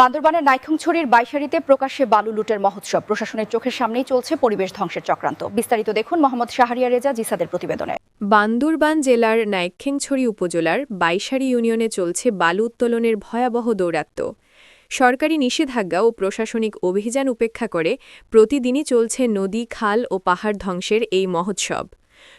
বান্দরবানের নাইখংছড়ির বাইশারিতে প্রকাশ্যে বালু লুটের মহোৎসব। প্রশাসনের চোখের সামনেই চলছে পরিবেশ ধ্বংসের চক্রান্ত। বিস্তারিত দেখুন মোহাম্মদ শাহরিয়া রেজা জিসাদের প্রতিবেদনে। বান্দরবান জেলার নাইক্ষেংছড়ি উপজেলার বাইশারি ইউনিয়নে চলছে বালু উত্তোলনের ভয়াবহ দৌরাত্ম্য। সরকারি নিষেধাজ্ঞা ও প্রশাসনিক অভিযান উপেক্ষা করে প্রতিদিনই চলছে নদী, খাল ও পাহাড় ধ্বংসের এই মহোৎসব।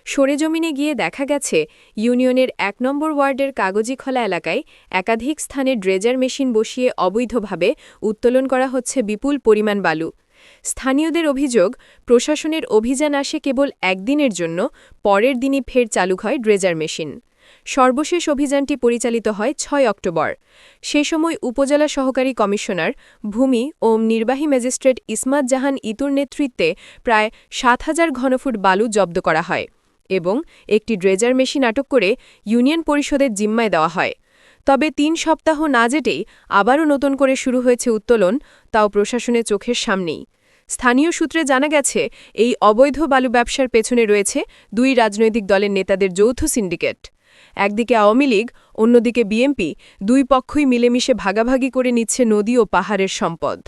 সরেজমিনে গিয়ে দেখা গেছে, ইউনিয়নের এক নম্বর ওয়ার্ডের কাগজিখলা এলাকায় একাধিক স্থানে ড্রেজার মেশিন বসিয়ে অবৈধভাবে উত্তোলন করা হচ্ছে বিপুল পরিমাণ বালু। স্থানীয়দের অভিযোগ, প্রশাসনের অভিযান আসে কেবল একদিনের জন্য, পরের দিনই ফের চালু হয় ড্রেজার মেশিন। সর্বশেষ অভিযানটি পরিচালিত হয় ছয় অক্টোবর। সে সময় উপজেলা সহকারী কমিশনার ভূমি ও নির্বাহী ম্যাজিস্ট্রেট ইসমাত জাহান ইতুর নেতৃত্বে প্রায় সাত হাজার ঘনফুট বালু জব্দ করা হয় এবং একটি ড্রেজার মেশিন আটক করে ইউনিয়ন পরিষদের জিম্মায় দেওয়া হয়। তবে তিন সপ্তাহ না যেতেই আবারও নতুন করে শুরু হয়েছে উত্তোলন, তাও প্রশাসনের চোখের সামনেই। স্থানীয় সূত্রে জানা গেছে, এই অবৈধ বালু ব্যবসার পেছনে রয়েছে দুই রাজনৈতিক দলের নেতাদের যৌথ সিন্ডিকেট। একদিকে আওয়ামী লীগ অন্যদিকে বিএনপি দুই পক্ষই মিলেমিশে ভাগাভাগি করে নিচ্ছে নদী ও পাহাড়ের সম্পদ।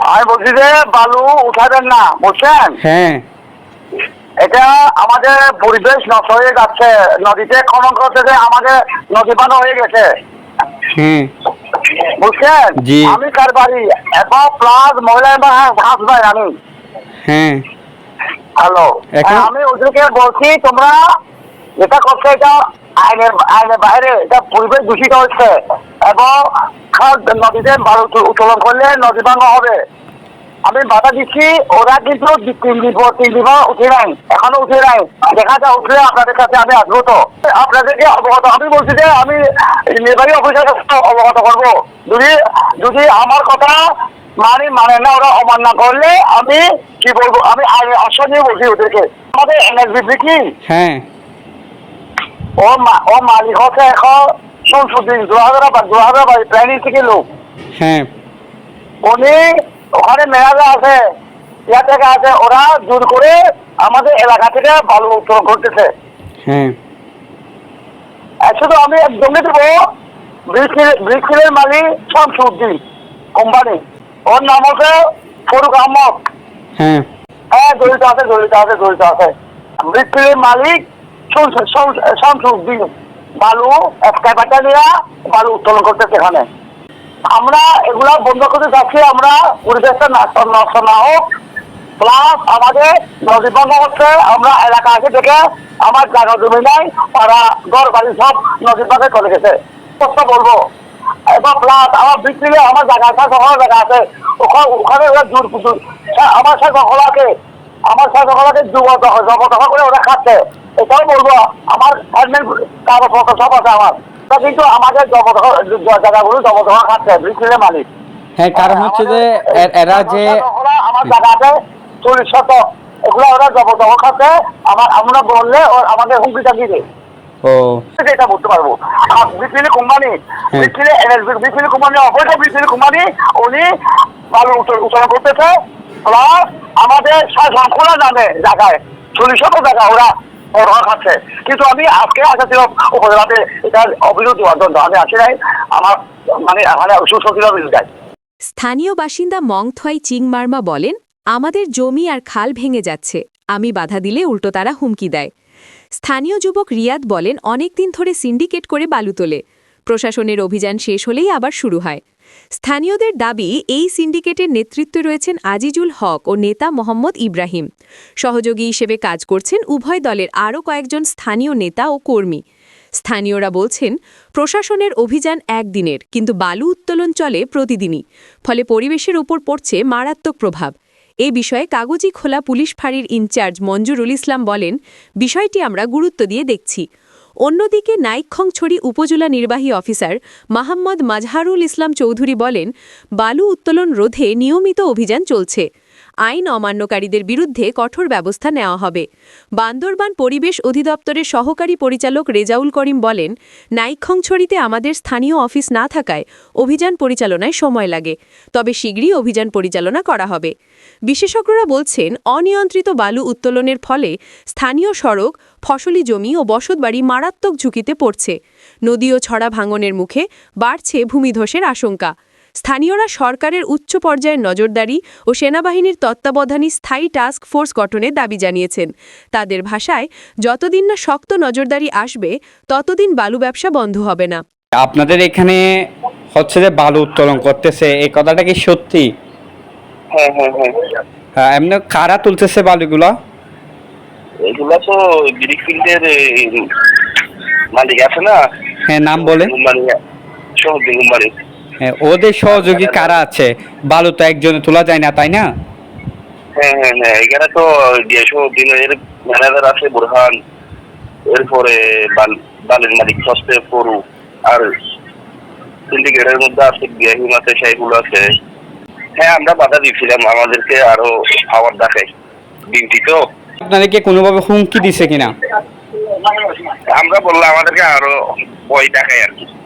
আমি বলছি যে বালু উঠাবেন না বুঝছেন? হ্যাঁ। এটা আমাদের পরিবেশ নষ্ট হয়ে যাচ্ছে। নদীতে খনন করতে যে আমাদের নদী পান হয়ে গেছে। হ্যাঁ। বুঝছেন? আমি কার বাড়ি? এখন প্লাস মহিলা হাস ভাই আমি। হ্যাঁ। হ্যালো এখন- আমি ওদেরকে বলছি তোমরা যেটা করছ এটা আইনের আইনের বাইরে এটা পরিবেশ দূষিত হচ্ছে। এবং নদীতে উত্তো- উত্তোলন করলে নদী ভাঙা হবে। আমি বাধা দিচ্ছি, ওরা কিন্তু তিন পর তিন পর উঠে নাই। এখনও উঠে নাই। দেখা যা উঠলে আপনাদের কাছে আমি আসব আপনাদেরকে অবগত আমি বলছি যে আমি নির্বাহী অফিসের কাছে অবগত করব। যদি যদি আমার কথা মানে মানে না, ওরা অমান্য করলে আমি কি বলব? আমি আশ্বাস নিয়ে বলছি ওদেরকে। আমাদের এনএসবি কি? হ্যাঁ। ও ও মালিক হচ্ছে এখন সংসদিন দু হাজার দু হাজার প্ল্যানিং থেকে লোক হ্যাঁ। উনি ওখানে মেয়াদে আছে ইয়া থেকে আছে ওরা জোর করে আমাদের এলাকা থেকে বালু উত্তোলন করতেছে হ্যাঁ। শুধু আমি জমি দেবো ব্রিক্সিলের মালিক শামসুদ্দিন কোম্পানি। ওর নাম হচ্ছে ফরুক আহমদ। হ্যাঁ। হ্যাঁ জড়িত আছে জড়িত আছে জড়িত আছে। ব্রিক্সিলের মালিক শামসুদ্দিন বালু এক্সকাইভারটা নিয়ে বালু উত্তোলন করতেছে এখানে আমরা এগুলা বন্ধ করতে চাচ্ছি আমরা পরিবেশটা নষ্ট না হোক। প্লাস আমাদের নদী বন্ধ হচ্ছে, আমরা এলাকা আছে দেখে আমার জায়গা জমি নাই তারা ঘর বাড়ি সব পাশে চলে গেছে। কথা বলব। এবং প্লাস আমার বিক্রিলে আমার জায়গা আছে সকল জায়গা আছে। ওখানে ওখানে ওরা জোর জোর- আমার সাথে সকলাকে আমার সাথে সকলাকে জবরদখল করে ওরা খাচ্ছে। এটাও বলব আমার কাগজপত্র সব আছে আমার। তা কিন্তু আমাদের জায়গাগুলো জবরদখল খাচ্ছে বিক্রিলে মালিক। হ্যাঁ কারণ হচ্ছে যে এরা যে আমার জায়গা আছে চল্লিশ শত এগুলো ওরা জবরদখল খাচ্ছে আমার আমরা বললে ও এটা বলতে পারব। BPL company. BPL BPL company অবৈধ বিপিএল কোম্পানি উনি উত্তোলন করতেছে। প্লাস আমাদের খোলা নামে জায়গায় চল্লিশ শত জায়গা ওরা ওরা খাচ্ছে কিন্তু আমি আজকে আসছিলাম উপজেলাতে। এটা অভিযোগ দেওয়ার জন্য আমি আসি নাই। আমার মানে অভিযোগ যায়। স্থানীয় বাসিন্দা মংথয় চিংমার্মা বলেন, আমাদের জমি আর খাল ভেঙে যাচ্ছে। আমি বাধা দিলে উল্টো তারা হুমকি দেয়। স্থানীয় যুবক রিয়াদ বলেন, অনেক দিন ধরে সিন্ডিকেট করে বালু তোলে। প্রশাসনের অভিযান শেষ হলেই আবার শুরু হয়। স্থানীয়দের দাবি, এই সিন্ডিকেটের নেতৃত্বে রয়েছেন আজিজুল হক ও নেতা মোহাম্মদ ইব্রাহিম। সহযোগী হিসেবে কাজ করছেন উভয় দলের আরও কয়েকজন স্থানীয় নেতা ও কর্মী। স্থানীয়রা বলছেন, প্রশাসনের অভিযান একদিনের, কিন্তু বালু উত্তোলন চলে প্রতিদিনই, ফলে পরিবেশের ওপর পড়ছে মারাত্মক প্রভাব। এ বিষয়ে কাগজি খোলা পুলিশ ফাঁড়ির ইনচার্জ মঞ্জুরুল ইসলাম বলেন, বিষয়টি আমরা গুরুত্ব দিয়ে দেখছি। অন্যদিকে নাইক্ষংছড়ি উপজেলা নির্বাহী অফিসার মাহমদ মাজহারুল ইসলাম চৌধুরী বলেন, বালু উত্তোলন রোধে নিয়মিত অভিযান চলছে। আইন অমান্যকারীদের বিরুদ্ধে কঠোর ব্যবস্থা নেওয়া হবে। বান্দরবান পরিবেশ অধিদপ্তরের সহকারী পরিচালক রেজাউল করিম বলেন নাইক্ষংছড়িতে আমাদের স্থানীয় অফিস না থাকায় অভিযান পরিচালনায় সময় লাগে, তবে শীঘ্রই অভিযান পরিচালনা করা হবে। বিশেষজ্ঞরা বলছেন, অনিয়ন্ত্রিত বালু উত্তোলনের ফলে স্থানীয় সড়ক, ফসলি জমি ও বসতবাড়ি মারাত্মক ঝুঁকিতে পড়ছে। নদী ও ছড়া ভাঙনের মুখে বাড়ছে ভূমিধসের আশঙ্কা। স্থানীয়রা সরকারের উচ্চ পর্যায়ের নজরদারি ও সেনাবাহিনীর তত্ত্বাবধানে স্থায়ী টাস্ক ফোর্স গঠনের দাবি জানিয়েছেন। তাদের ভাষায় যতদিন না শক্ত নজরদারি আসবে ততদিন বালু ব্যবসা বন্ধ হবে না। আপনাদের এখানে হচ্ছে যে বালু উত্তোলন করতেছে এই কথাটা কি সত্যি? হ্যাঁ হ্যাঁ হ্যাঁ। হ্যাঁ, এমনি কারা তুলতেছে বালুগুলো? এগুলা তো ব্রিকফিল্ডের মালিক আছে না? হ্যাঁ নাম বলে সমুদ্র ওদের সহযোগী কারা আছে? বালু তো একজনে তোলা যায় না তাই না? হ্যাঁ হ্যাঁ হ্যাঁ এখানে তো সমুদ্রের ম্যানেজার আছে বুরহান এরপরে বাল- বালের মালিক হচ্ছে পরু আর সিন্ডিকেটের মধ্যে আছে বিয়াহিম আছে সাইফুল আছে। হ্যাঁ আমরা বাধা দিচ্ছিলাম আমাদেরকে আরও পাওয়ার দেখাই ডিউটি তো? আপনাদেরকে কোনোভাবে হুমকি দিছে কিনা? আমরা বললাম আমাদেরকে আরও ভয় দেখায় আর কি। হ্যাঁ,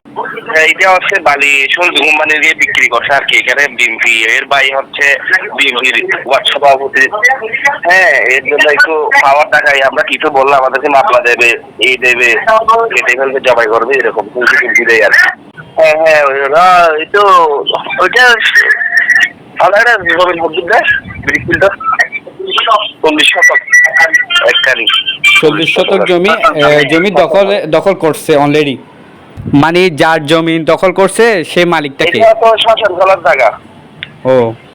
এটা হচ্ছে বালি সবজি কোম্পানি দিয়ে বিক্রি করছে আর কি। এখানে বিএমপি এর বাই হচ্ছে বিএমপির ওয়ার্ড সভাপতি হ্যাঁ এর জন্য একটু পাওয়ার দেখাই। আমরা কিছু বললাম আমাদেরকে মাপলা দেবে এই দেবে, কেটে ফেলবে, জবাই করবে, এরকম। হুমকি টুমকি দেয় আর। হ্যাঁ হ্যাঁ ওরা এই তো, ওইটা ভালো একটা জমিন মজুদ চল্লিশ শতক একটারই চল্লিশ শতক জমি জমি দখল দখল করছে অলরেডি মানে যার জমি দখল করছে সে মালিকটাকে এটা তো শাসন করার জায়গা। ও।